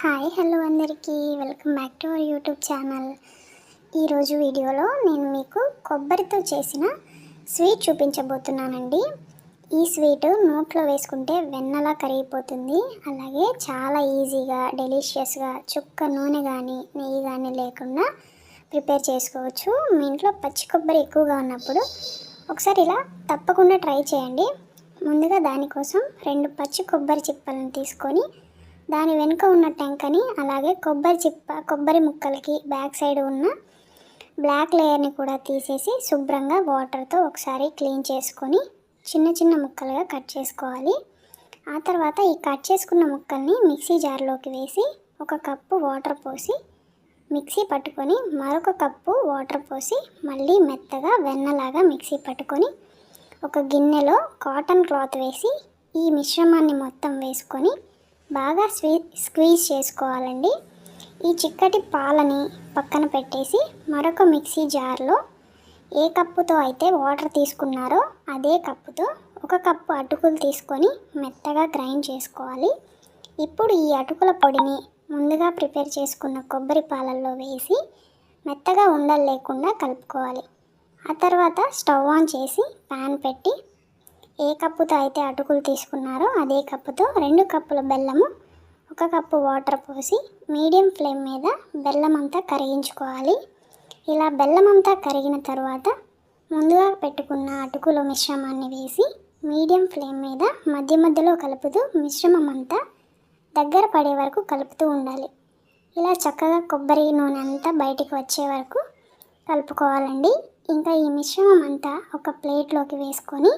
Hi hello అందరికీ. Welcome back to our YouTube channel. ఈరోజు వీడియోలో నేను మీకు కొబ్బరితో చేసిన స్వీట్ చూపించబోతున్నానండి. ఈ స్వీట్ నోట్లో వేసుకుంటే వెన్నలా కరిగిపోతుంది. అలాగే చాలా ఈజీగా డెలిషియస్గా చుక్క నూనె కానీ నెయ్యి కానీ లేకుండా ప్రిపేర్ చేసుకోవచ్చు. మీ ఇంట్లో పచ్చి కొబ్బరి ఎక్కువగా ఉన్నప్పుడు ఒకసారి ఇలా తప్పకుండా ట్రై చేయండి. ముందుగా దానికోసం రెండు పచ్చి కొబ్బరి చిప్పలను తీసుకొని దాని వెనుక ఉన్న టెంకని అలాగే కొబ్బరి చిప్ప కొబ్బరి ముక్కలకి బ్యాక్ సైడ్ ఉన్న బ్లాక్ లేయర్ని కూడా తీసేసి శుభ్రంగా వాటర్తో ఒకసారి క్లీన్ చేసుకొని చిన్న చిన్న ముక్కలుగా కట్ చేసుకోవాలి. ఆ తర్వాత ఈ కట్ చేసుకున్న ముక్కల్ని మిక్సీ జార్లోకి వేసి ఒక కప్పు వాటర్ పోసి మిక్సీ పట్టుకొని మరొక కప్పు వాటర్ పోసి మళ్ళీ మెత్తగా వెన్నలాగా మిక్సీ పట్టుకొని ఒక గిన్నెలో కాటన్ క్లాత్ వేసి ఈ మిశ్రమాన్ని మొత్తం వేసుకొని బాగా స్వీ స్క్వీజ్ చేసుకోవాలండి. ఈ చిక్కటి పాలని పక్కన పెట్టేసి మరొక మిక్సీ జార్లో ఏ కప్పుతో అయితే వాటర్ తీసుకున్నారో అదే కప్పుతో ఒక కప్పు అటుకులు తీసుకొని మెత్తగా గ్రైండ్ చేసుకోవాలి. ఇప్పుడు ఈ అటుకుల పొడిని ముందుగా ప్రిపేర్ చేసుకున్న కొబ్బరి పాలల్లో వేసి మెత్తగా ఉండలు లేకుండా కలుపుకోవాలి. ఆ తర్వాత స్టవ్ ఆన్ చేసి ప్యాన్ పెట్టి ఏ కప్పుతో అయితే అటుకులు తీసుకున్నారో అదే కప్పుతో రెండు కప్పుల బెల్లము ఒక కప్పు వాటర్ పోసి మీడియం ఫ్లేమ్ మీద బెల్లం అంతా కరిగించుకోవాలి. ఇలా బెల్లం అంతా కరిగిన తర్వాత ముందుగా పెట్టుకున్న అటుకుల మిశ్రమాన్ని వేసి మీడియం ఫ్లేమ్ మీద మధ్య మధ్యలో కలుపుతూ మిశ్రమం అంతా దగ్గర పడే వరకు కలుపుతూ ఉండాలి. ఇలా చక్కగా కొబ్బరి నూనె అంతా బయటికి వచ్చే వరకు కలుపుకోవాలండి. ఇంకా ఈ మిశ్రమం అంతా ఒక ప్లేట్లోకి వేసుకొని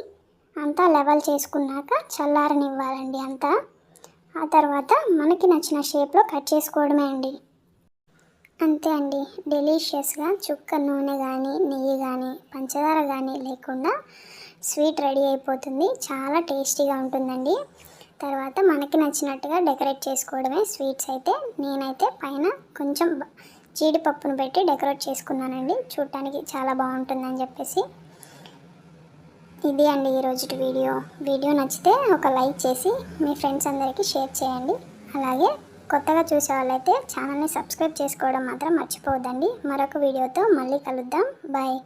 అంతా లెవెల్ చేసుకున్నాక చల్లారనివ్వాలండి అంతా. ఆ తర్వాత మనకి నచ్చిన షేప్లో కట్ చేసుకోవడమే అండి. అంతే అండి. డెలీషియస్గా చుక్క నూనె కానీ నెయ్యి కానీ పంచదార కానీ లేకుండా స్వీట్ రెడీ అయిపోతుంది. చాలా టేస్టీగా ఉంటుందండి. తర్వాత మనకి నచ్చినట్టుగా డెకరేట్ చేసుకోవడమే స్వీట్స్ అయితే. నేనైతే పైన కొంచెం జీడిపప్పును పెట్టి డెకరేట్ చేసుకున్నానండి. చూడటానికి చాలా బాగుంటుందని చెప్పేసి. ఇది అండి ఈరోజు వీడియో. వీడియో నచ్చితే ఒక లైక్ చేసి మీ ఫ్రెండ్స్ అందరికీ షేర్ చేయండి. అలాగే కొత్తగా చూసే వాళ్ళైతే ఛానల్ని సబ్స్క్రైబ్ చేసుకోవడం మాత్రం మర్చిపోవద్దండి. మరొక వీడియోతో మళ్ళీ కలుద్దాం. బాయ్.